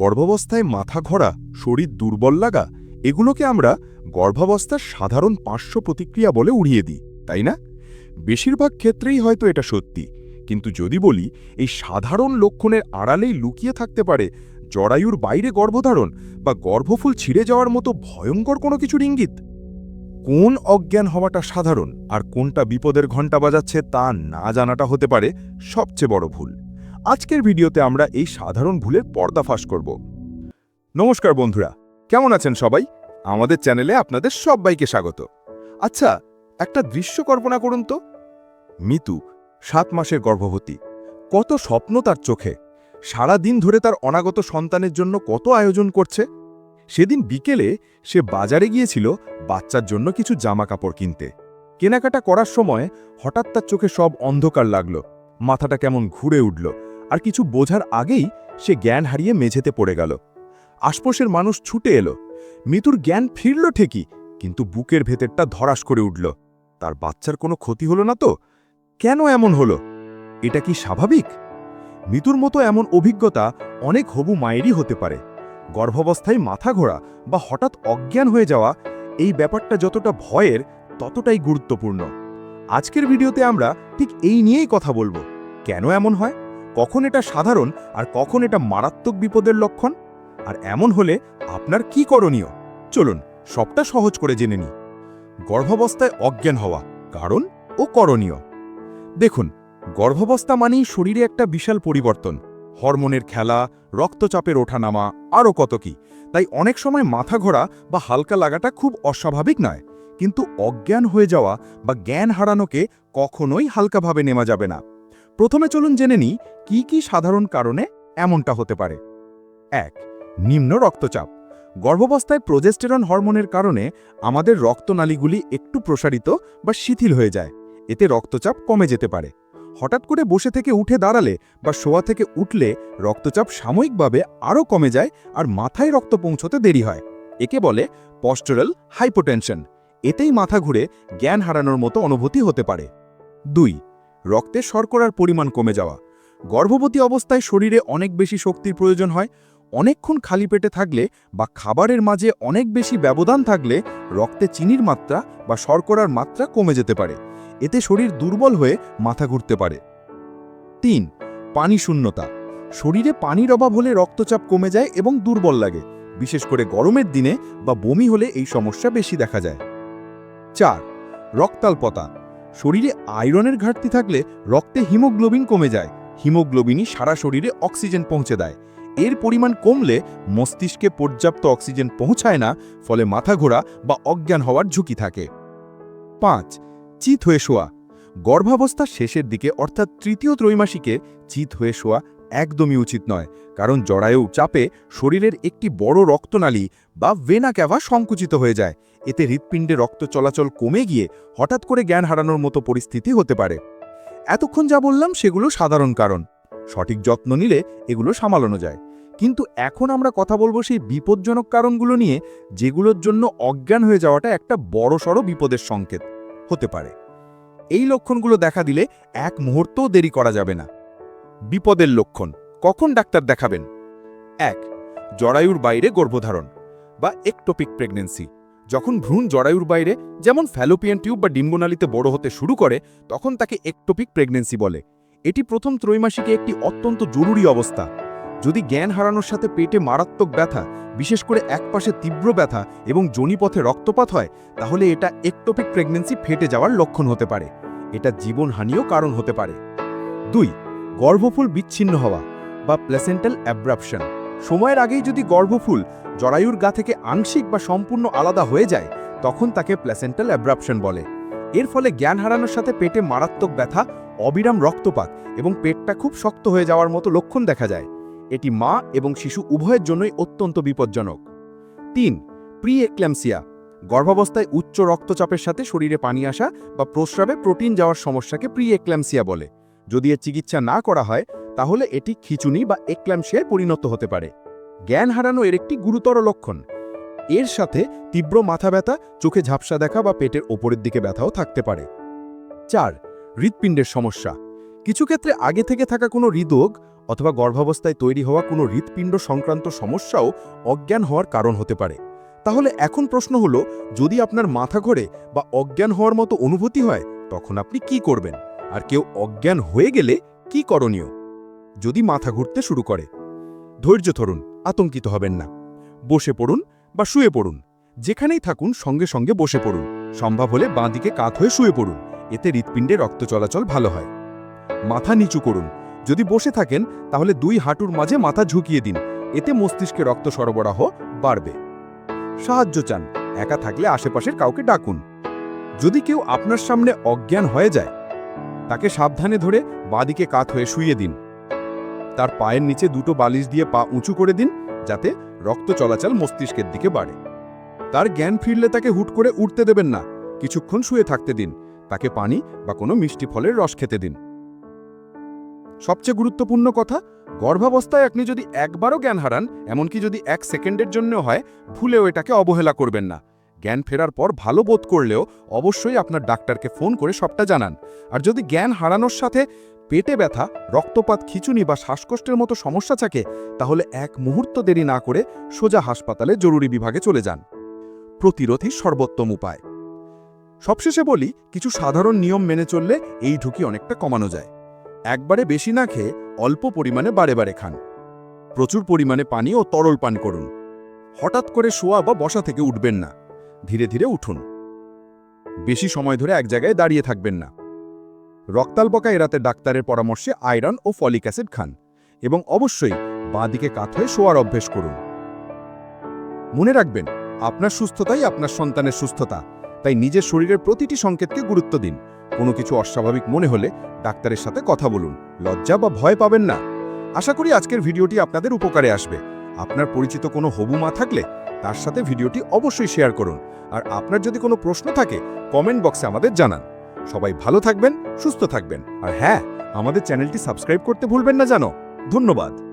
গর্ভাবস্থায় মাথা ঘোরা, শরীর দুর্বল লাগা, এগুলোকে আমরা গর্ভাবস্থার সাধারণ পার্শ্ব প্রতিক্রিয়া বলে উড়িয়ে দিই, তাই না? বেশিরভাগ ক্ষেত্রেই হয়তো এটা সত্যি, কিন্তু যদি বলি, এই সাধারণ লক্ষণের আড়ালেই লুকিয়ে থাকতে পারে জরায়ুর বাইরে গর্ভধারণ বা গর্ভফুল ছিঁড়ে যাওয়ার মতো ভয়ঙ্কর কোনো কিছুর ইঙ্গিত। কোন অজ্ঞান হওয়াটা সাধারণ আর কোনটা বিপদের ঘণ্টা বাজাচ্ছে তা না জানাটা হতে পারে সবচেয়ে বড় ভুল। আজকের ভিডিওতে আমরা এই সাধারণ ভুলের পর্দাফাশ করব। নমস্কার বন্ধুরা, কেমন আছেন সবাই? আমাদের চ্যানেলে আপনাদের সবাইকে স্বাগত। আচ্ছা একটা দৃশ্য কল্পনা করুন তো। মিতু, সাত মাসের গর্ভবতী, কত স্বপ্ন তার চোখে। সারা দিন ধরে তার অনাগত সন্তানের জন্য কত আয়োজন করছে। সেদিন বিকেলে সে বাজারে গিয়েছিল বাচ্চার জন্য কিছু জামা কাপড় কিনতে। কেনাকাটা করার সময় হঠাৎ তার চোখে সব অন্ধকার লাগল। মাথাটা কেমন ঘুরে উঠল। আর কিছু বোঝার আগেই সে জ্ঞান হারিয়ে মেঝেতে পড়ে গেল। আশপাশের মানুষ ছুটে এলো। মিতুর জ্ঞান ফিরল ঠিকই, কিন্তু বুকের ভেতরটা ধরাস করে উঠল। তার বাচ্চার কোনো ক্ষতি হলো না তো? কেন এমন হলো? এটা কি স্বাভাবিক? মিতুর মতো এমন অভিজ্ঞতা অনেক হবু মায়েরই হতে পারে। গর্ভাবস্থায় মাথা ঘোরা বা হঠাৎ অজ্ঞান হয়ে যাওয়া, এই ব্যাপারটা যতটা ভয়ের, ততটাই গুরুত্বপূর্ণ। আজকের ভিডিওতে আমরা ঠিক এই নিয়েই কথা বলব। কেন এমন হয়? কখন এটা সাধারণ আর কখন এটা মারাত্মক বিপদের লক্ষণ? আর এমন হলে আপনার কি করণীয়? চলুন, সবটা সহজ করে জেনে নিই। গর্ভাবস্থায় অজ্ঞান হওয়া, কারণ ও করণীয়। দেখুন, গর্ভাবস্থা মানেই শরীরে একটা বিশাল পরিবর্তন। হরমোনের খেলা, রক্তচাপের ওঠানামা, আরও কত কি। তাই অনেক সময় মাথা ঘোরা বা হালকা লাগাটা খুব অস্বাভাবিক নয়। কিন্তু অজ্ঞান হয়ে যাওয়া বা জ্ঞান হারানোকে কখনোই হালকাভাবে নেওয়া যাবে না। প্রথমে চলুন জেনে নিই, কি কি সাধারণ কারণে এমনটা হতে পারে। এক, নিম্ন রক্তচাপ। গর্ভাবস্থায় প্রোজেস্টেরন হরমোনের কারণে আমাদের রক্তনালীগুলি একটু প্রসারিত বা শিথিল হয়ে যায়। এতে রক্তচাপ কমে যেতে পারে। হঠাৎ করে বসে থেকে উঠে দাঁড়ালে বা শোয়া থেকে উঠলে রক্তচাপ সাময়িকভাবে আরও কমে যায় আর মাথায় রক্ত পৌঁছতে দেরি হয়। একে বলে পস্টোরাল হাইপোটেনশন। এতেই মাথা ঘুরে জ্ঞান হারানোর মতো অনুভূতি হতে পারে। দুই রক্তে শর্করার পরিমাণ কমে যাওয়া। গর্ভবতী অবস্থায় শরীরে অনেক বেশি শক্তির প্রয়োজন হয়। অনেকক্ষণ খালি পেটে থাকলে বা খাবারের মাঝে অনেক বেশি ব্যবধান থাকলে রক্তে চিনির মাত্রা বা শর্করার মাত্রা কমে যেতে পারে। এতে শরীর দুর্বল হয়ে মাথা ঘুরতে পারে। তিন, পানি শূন্যতা। শরীরে পানির অভাব হলে রক্তচাপ কমে যায় এবং দুর্বল লাগে। বিশেষ করে গরমের দিনে বা বমি হলে এই সমস্যা বেশি দেখা যায়। চার, রক্তাল্পতা। শরীরে আয়রনের ঘাটতি থাকলে রক্তে হিমোগ্লোবিন কমে যায়। হিমোগ্লোবিনই সারা শরীরে অক্সিজেন পৌঁছে দেয়। এর পরিমাণ কমলে মস্তিষ্কে পর্যাপ্ত অক্সিজেন পৌঁছায় না, ফলে মাথা ঘোরা বা অজ্ঞান হওয়ার ঝুঁকি থাকে। পাঁচ, চিত হয়ে শোয়া। গর্ভাবস্থা শেষের দিকে, অর্থাৎ তৃতীয় ত্রৈমাসিকে, চিত হয়ে শোয়া একদমই উচিত নয়, কারণ জরায়ু চাপে শরীরের একটি বড় রক্তনালী বা ভেনা ক্যাভা সংকুচিত হয়ে যায়। এতে হৃৎপিণ্ডে রক্ত চলাচল কমে গিয়ে হঠাৎ করে জ্ঞান হারানোর মতো পরিস্থিতি হতে পারে। এতক্ষণ যা বললাম সেগুলো সাধারণ কারণ। সঠিক যত্ন নিলে এগুলো সামালানো যায়। কিন্তু এখন আমরা কথা বলব সেই বিপজ্জনক কারণগুলো নিয়ে, যেগুলোর জন্য অজ্ঞান হয়ে যাওয়াটা একটা বড়সড় বিপদের সংকেত হতে পারে। এই লক্ষণগুলো দেখা দিলে এক মুহূর্তও দেরি করা যাবে না। বিপদের লক্ষণ। কখন ডাক্তার দেখাবেন? এক, জরায়ুর বাইরে গর্ভধারণ বা একটোপিক প্রেগনেন্সি যখন ভ্রূণ জরায়ুর বাইরে, যেমন ফ্যালোপিয়ান টিউব বা ডিম্বনালীতে বড় হতে শুরু করে, তখন তাকে একটোপিক প্রেগনেন্সি বলে। এটি প্রথম ত্রৈমাসিকে একটি অত্যন্ত জরুরি অবস্থা। যদি জ্ঞান হারানোর সাথে পেটে মারাত্মক ব্যথা, বিশেষ করে একপাশে তীব্র ব্যথা এবং জনিপথে রক্তপাত হয়, তাহলে এটা একটোপিক প্রেগনেন্সি ফেটে যাওয়ার লক্ষণ হতে পারে। এটা জীবনহানিও কারণ হতে পারে। দুই গর্ভফুল বিচ্ছিন্ন হওয়া বা প্লেসেন্টাল অ্যাব্রাপশন। সময়ের আগেই যদি গর্ভফুল জরায়ুর গা থেকে আংশিক বা সম্পূর্ণ আলাদা হয়ে যায়, তখন তাকে প্লেসেন্টাল অ্যাব্রাপশন বলে। এর ফলে জ্ঞান হারানোর সাথে পেটে মারাত্মক ব্যথা, অবিরাম রক্তপাত এবং পেটটা খুব শক্ত হয়ে যাওয়ার মতো লক্ষণ দেখা যায়। এটি মা এবং শিশু উভয়ের জন্যই অত্যন্ত বিপজ্জনক। তিন প্রি এক্ল্যামসিয়া গর্ভাবস্থায় উচ্চ রক্তচাপের সাথে শরীরে পানি আসা বা প্রস্রাবে প্রোটিন যাওয়ার সমস্যাকে প্রি এক্ল্যামসিয়া বলে। যদি এর চিকিৎসা না করা হয়, তাহলে এটি খিচুনি বা এক্ল্যামসিয়ায় পরিণত হতে পারে। জ্ঞান হারানো এর একটি গুরুতর লক্ষণ। এর সাথে তীব্র মাথা ব্যথা, চোখে ঝাপসা দেখা বা পেটের ওপরের দিকে ব্যথাও থাকতে পারে। চার, হৃৎপিণ্ডের সমস্যা। কিছু ক্ষেত্রে আগে থেকে থাকা কোনো হৃদরোগ অথবা গর্ভাবস্থায় তৈরি হওয়া কোনো হৃৎপিণ্ড সংক্রান্ত সমস্যাও অজ্ঞান হওয়ার কারণ হতে পারে। তাহলে এখন প্রশ্ন হলো, যদি আপনার মাথা ঘোরে বা অজ্ঞান হওয়ার মতো অনুভূতি হয়, তখন আপনি কি করবেন? আর কেউ অজ্ঞান হয়ে গেলে কি করণীয়? যদি মাথা ঘুরতে শুরু করে। ধৈর্য ধরুন, আতঙ্কিত হবেন না। বসে পড়ুন বা শুয়ে পড়ুন। যেখানেই থাকুন, সঙ্গে সঙ্গে বসে পড়ুন। সম্ভব হলে বাঁদিকে কাত হয়ে শুয়ে পড়ুন। এতে হৃৎপিণ্ডে রক্ত চলাচল ভালো হয়। মাথা নিচু করুন। যদি বসে থাকেন, তাহলে দুই হাঁটুর মাঝে মাথা ঝুঁকিয়ে দিন। এতে মস্তিষ্কে রক্ত সরবরাহ বাড়বে। সাহায্য চান। একা থাকলে আশেপাশের কাউকে ডাকুন। যদি কেউ আপনার সামনে অজ্ঞান হয়ে যায় তাকে সাবধানে ধরে বাঁদিকে কাত হয়ে শুইয়ে দিন। তার পায়ের নিচে দুটো বালিশ দিয়ে পা উঁচু করে দিন, যাতে রক্ত চলাচল মস্তিষ্কের দিকে বাড়ে। তার জ্ঞান ফিরলে তাকে হুট করে উঠতে দেবেন না। কিছুক্ষণ শুয়ে থাকতে দিন। তাকে পানি বা কোনো মিষ্টি ফলের রস খেতে দিন। সবচেয়ে গুরুত্বপূর্ণ কথা, গর্ভাবস্থায় আপনি যদি একবারও জ্ঞান হারান, এমনকি যদি এক সেকেন্ডের জন্য হয়, ভুলেও এটাকে অবহেলা করবেন না। জ্ঞান ফেরার পর ভালো বোধ করলেও অবশ্যই আপনার ডাক্তারকে ফোন করে সবটা জানান। আর যদি জ্ঞান হারানোর সাথে পেটে ব্যথা, রক্তপাত, খিচুনি বা শ্বাসকষ্টের মতো সমস্যা থাকে, তাহলে এক মুহূর্ত দেরি না করে সোজা হাসপাতালে জরুরি বিভাগে চলে যান। প্রতিরোধী সর্বোত্তম উপায়। সবশেষে বলি, কিছু সাধারণ নিয়ম মেনে চললে এই ঝুঁকি অনেকটা কমানো যায়। একবারে বেশি না খেয়ে অল্প পরিমাণে বারে বারে খান। প্রচুর পরিমাণে পানি ও তরল পান করুন। হঠাৎ করে শোয়া বা বসা থেকে উঠবেন না। ধীরে ধীরে উঠুন। বেশি সময় ধরে এক জায়গায় দাঁড়িয়ে থাকবেন না। রক্তাল্পকা এড়াতে ডাক্তারের পরামর্শে আয়রন ও ফলিক অ্যাসিড খান এবং অবশ্যই বাঁদিকে কাত হয়ে শোয়ার অভ্যেস করুন। মনে রাখবেন, আপনার সুস্থতাই আপনার সন্তানের সুস্থতা। তাই নিজের শরীরের প্রতিটি সংকেতকে গুরুত্ব দিন। কোনো কিছু অস্বাভাবিক মনে হলে ডাক্তারের সাথে কথা বলুন। লজ্জা বা ভয় পাবেন না। আশা করি আজকের ভিডিওটি আপনাদের উপকারে আসবে। আপনার পরিচিত কোনো হবু মা থাকলে তার সাথে ভিডিওটি অবশ্যই শেয়ার করুন। আর আপনার যদি কোনো প্রশ্ন থাকে কমেন্ট বক্সে আমাদের জানান। সবাই ভালো থাকবেন, সুস্থ থাকবেন। আর হ্যাঁ আমাদের চ্যানেলটি সাবস্ক্রাইব করতে ভুলবেন না জানো। ধন্যবাদ।